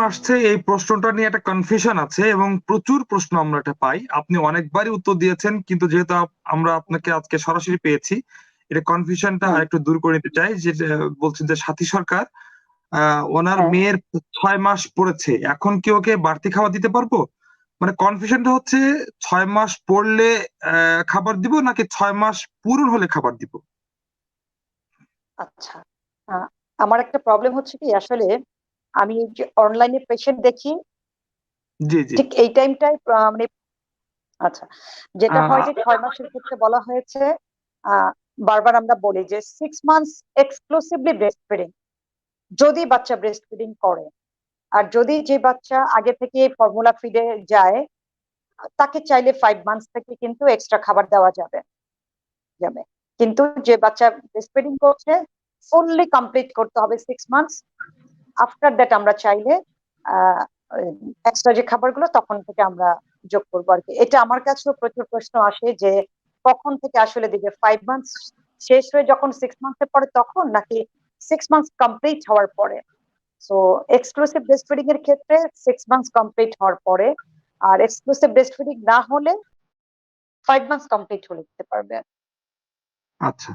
আসছে এই প্রশ্নটা নিয়ে একটা কনফিউশন আছে এবং প্রচুর প্রশ্ন আমরা এটা পাই আপনি অনেকবারই উত্তর দিয়েছেন কিন্তু যেহেতু আমরা আপনাকে আজকে সরাসরি পেয়েছি এটা কনফিউশনটা। একটু দূর করে নিতে চাই যে বলছেন যে সাথী সরকার ওনার হ্যাঁ। মেয়ের ছয় মাস পড়েছে এখন কি ওকে বাড়তি খাবার দিতে পারব মানে কনফিউশনটা হচ্ছে ছয় মাস পড়লে খাবার দিব নাকি ছয় মাস পূরণ হলে খাবার দিব আচ্ছা আমার একটা প্রবলেম হচ্ছে কি আসলে আমি যে অনলাইনে পেশেন্ট দেখি জি জি। ঠিক এই টাইমটাই মানে আচ্ছা যেটা হয় যে ছয় মাসের ক্ষেত্রে বলা হয়েছে বারবার আমরা বলি যে six months exclusively breast feeding যদি বাচ্চা ব্রেস্ট ফিডিং করে। আর যদি যে বাচ্চা আগে থেকে ফর্মুলা ফিডে যায় তাকে চাইলে ফাইভ মান্থস থেকে কিন্তু এক্সট্রা খাবার দেওয়া যাবে যাবে। কিন্তু যে বাচ্চা ব্রেস্ট ফিডিং করছে ফুললি কমপ্লিট করতে হবে সিক্স মান্থস আফটার দ্যাট আমরা চাইলে এক্সট্রা যে খাবারগুলো, তখন থেকে আমরা যোগ করব আর কি। এটা আমার কাছেও প্রচুর প্রশ্ন আসে যে, কখন থেকে আসলে দিবে ফাইভ মান্থস শেষ হয়ে যখন সিক্স মান্থের পরে তখন নাকি সিক্স মান্থস কমপ্লিট হওয়ার পরে? সো এক্সক্লুসিভ ব্রেস্ট ফিডিং এর ক্ষেত্রে সিক্স মান্থস কমপ্লিট হওয়ার পরে, আর এক্সক্লুসিভ ব্রেস্ট ফিডিং না হলে ফাইভ মান্থস কমপ্লিট হলে দিতে পারবে। আচ্ছা।